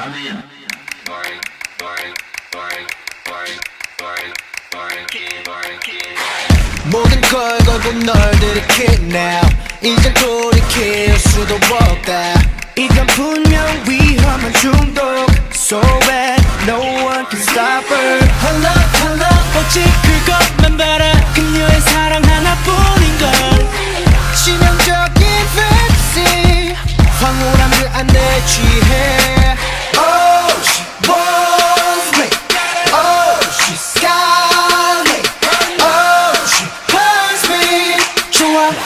아멘. 모든 걸 걸고 널 들이킬 now. 이젠 돌이킬 수도 없다. 이건 분명 위험한 중독. So bad, no one can stop her. Hello, hello, 오직 그것만 봐라. 그녀의 사랑 하나뿐인 걸. 치명적인 fantasy 황홀한 그안내 취해.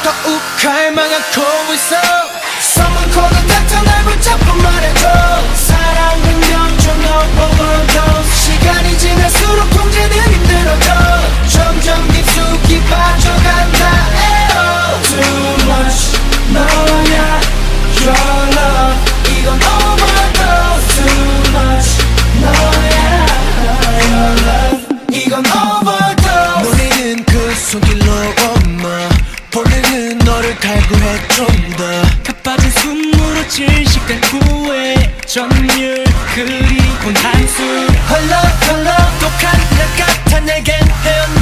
더욱 갈망한 고 있어 점유 그리고 한숨 흘러 흘러 똑같은 내 같아 내겐 헤엄